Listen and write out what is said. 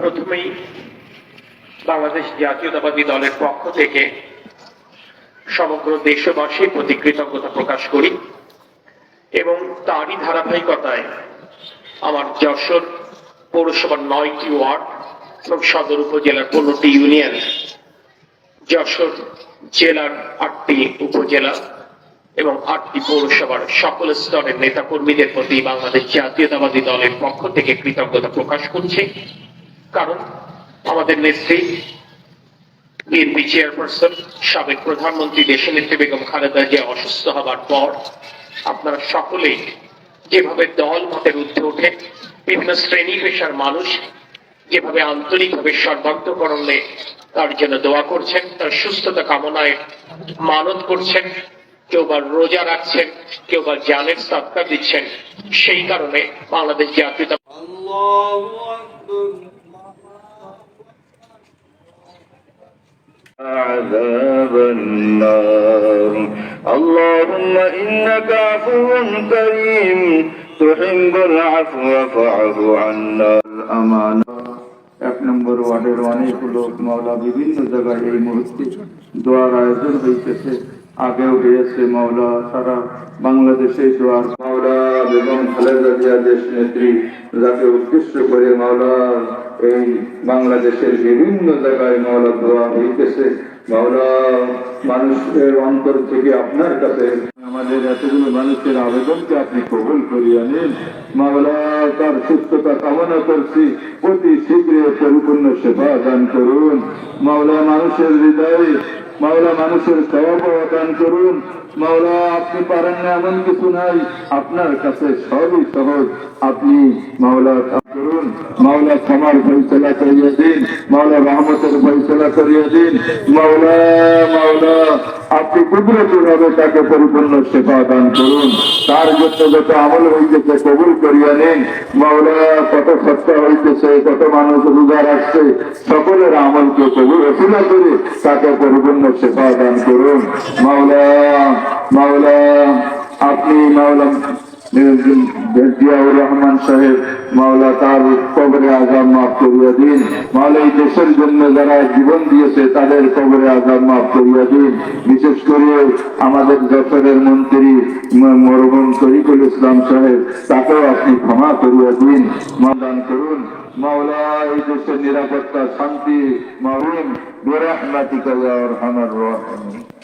প্রথমেই বাংলাদেশ জাতীয়তাবাদী দলের পক্ষ থেকে সমগ্র দেশবাসীর প্রতি কৃতজ্ঞতা প্রকাশ করি এবং তারই ধারাবাহিকতায় আমার যশোর পৌরসভার নয়টি ওয়ার্ড এবং সদর উপজেলার পনেরোটি ইউনিয়ন, যশোর জেলার আটটি উপজেলা এবং আটটি পৌরসভার সকল স্তরের নেতাকর্মীদের প্রতি বাংলাদেশ জাতীয়তাবাদী দলের পক্ষ থেকে কৃতজ্ঞতা প্রকাশ করছে। কারণ আমাদের নেত্রী, বিএনপি চেয়ারপারসন, সাবেক প্রধানমন্ত্রী দেশনেত্রী বেগম খালেদা জিয়া অসুস্থ হবার পর আপনারা সকলেই যেভাবে দল মতের ঊর্ধ্বে ওঠে, বিভিন্ন শ্রেণি পেশার মানুষ যেভাবে আন্তরিকভাবে সর্বান্তকরণে তার জন্য দোয়া করছেন, তার সুস্থতা কামনায় মানত করছেন, কেউ বা রোজা রাখছেন, কেউ বা জানের সৎকার দিচ্ছেন, সেই কারণে বাংলাদেশ জাতীয়তা عذاب النار اللهم إنك عفو كريم تحب العفو فاعف عنا الأمانة এক নম্বর ওয়ার্ডের অনেক লোক মাওলা বিভিন্ন জায়গায় এই মুহূর্তে দোয়ার আয়োজন হইতেছে আগেও গিয়েছে মাওলা, সারা বাংলাদেশে দোয়ার মাওলা বেগম খালেদা জিয়া দেশ নেত্রী যাকে উদ্দেশ্য করে মাওলা, এই বাংলাদেশের বিভিন্ন জায়গায় মাওলা দোয়া হইতেছে মাওলা, মানুষের অন্তর থেকে আপনার কাছে আমাদের এতগুলো মানুষের আবেদনকে আপনি করিয়া নিন। মাওলা, তার সুস্থতা কামনা করছি। অতি শীঘ্র পরিপূর্ণ সেবা দান করুন। মাওলা, মানুষের হৃদয়ে মাওলা মানুষের স্বভাব দান করুন। মাওলা, আপনি পারেন না এমন কিছু নাই। আপনার কাছে সবই সহজ। আপনি মাওলা করুন। মাওলা ক্ষমার ফৈসলা করিয়ে দিন। মাওলা রহমতের ফৈসলা করিয়ে দিন। মাওলা মাওলা আপনি কুদরতি ভাবে তাকে পরিপূর্ণ সেবা দান করুন। তার জন্য যত আমল হইতেছে কবুল করিয়া নিন। মাওলা কত সত্য হইতেছে, কত মানুষ রোজা রাখছে, সকলের আমলকে কবুল রসুলা করে তাকে পরিপূর্ণ সেবা দান করুন। মাওলা মাওলা, আপনি মাওলা জিয়াউর রহমান সাহেব, মাওলা তার কবরে আজাম মাফ করিয়া দিন। মাওলা এই দেশের জন্য যারা জীবন দিয়েছে, তাদের কবরে আজাম মাফ করিয়া দিন। বিশেষ করে আমাদের যশোরের মন্ত্রী মরহুম শরীফুল ইসলাম সাহেব, তাকেও আপনি ক্ষমা করিয়া দিন। মাদান করুন। মাওলা, এই দেশের নিরাপত্তা, শান্তি মারুন বেরহমাতিকা আরহামার রাহিমিন।